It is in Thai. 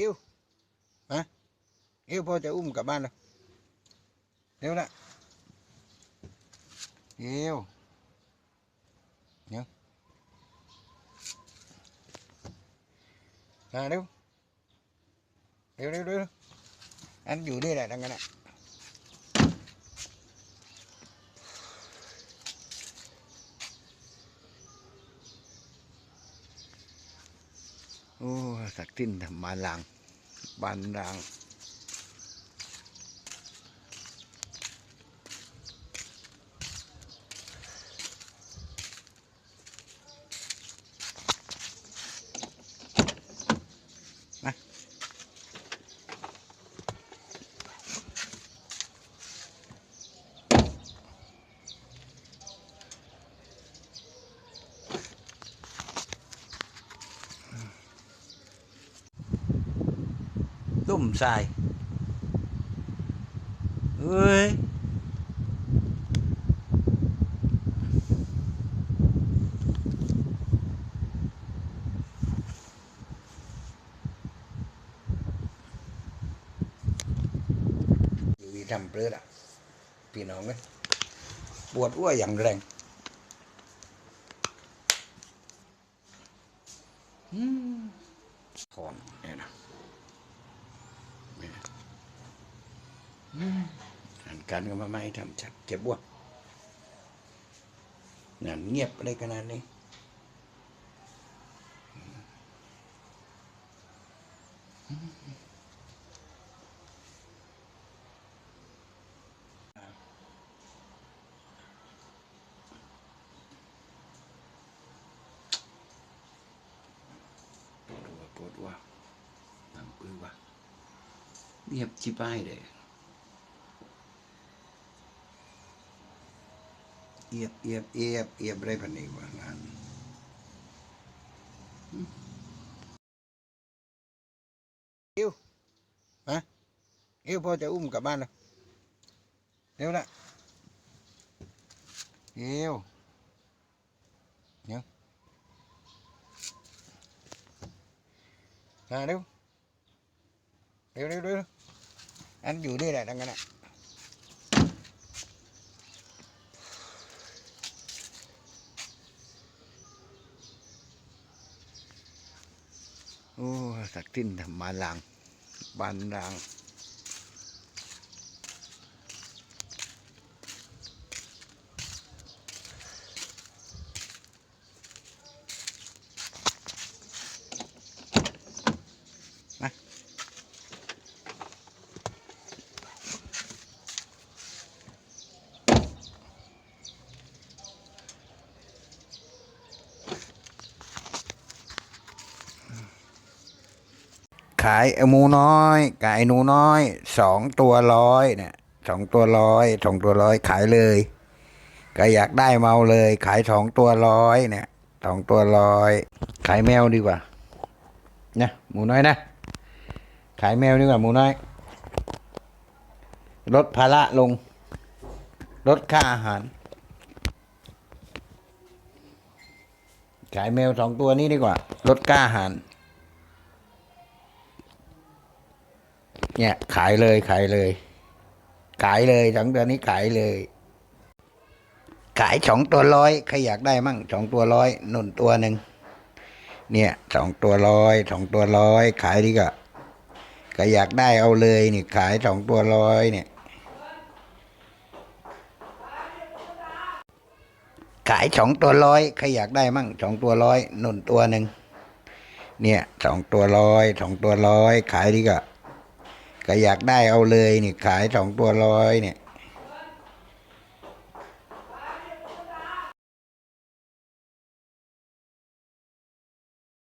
อิวมาอิวพ่อจะอุ้มกลับบ้านแล้วเร็วละอิวเดี๋ยวมาเร็วเร็วเร็วเร็วอันอยู่นี่แหละดังนั้นอะ โอ้สักทิ้นทำมาลางบานราง ตุ่มทรายเอ้ยอยู่วีทำเปลือดอะพี่น้องเลยปวดอ้วอย่างแรงอืมถอนเนี่ยนะ หันกันก็มาไม่ทำชักเจ็บบ้วงานเงียบอะไรขนาดนี้ปวดหัวปวดหัวน้ำปื้อวะเงียบชิบหายเลย เอียบเอียบเอียบเอียบไรพันนี้ว่างานอิวมาอิวพ่อจะอุ้มกลับบ้านแล้วเร็วละเอิวเดี๋ยวมาเร็วเร็วเร็วเร็วอันอยู่นี่แหละดังนั้นอะ โอ้สักทิ้นทำมาลางบานลาง ขายเอาหมูน้อยขายหนูน้อยสองตัวร้อยเนี่ยสองตัวร้อยสองตัวร้อยขายเลย ก็อยากได้เมาเลย ขายสองตัวร้อยเนี่ยสองตัวร้อยขายแมวดีกว่านะหมูน้อยนะ ขายแมวดีกว่าหมูน้อยลดภาระลงลดค่าอาหาร ขายแมวสองตัวนี้ดีกว่าลดค่าอาหาร เนี่ยขายเลยขายเลย ขายเลยสองตัวนี้ขายเลย ขายสองตัวร้อยใครอยากได้มั่งสองตัวร้อยนุ่นตัวหนึ่งเนี่ยสองตัวร้อยสองตัวร้อยขายดีกว่าใครอยากได้เอาเลยนี่ขายสองตัวร้อยเนี่ย ขายสองตัวร้อยใครอยากได้มั่งสองตัวร้อยนุ่นตัวหนึ่งเนี่ยสองตัวร้อยสองตัวร้อยขายดีกว่า ก็อยากได้เอาเลยนี่ขายสองตัวร้อยเนี่ย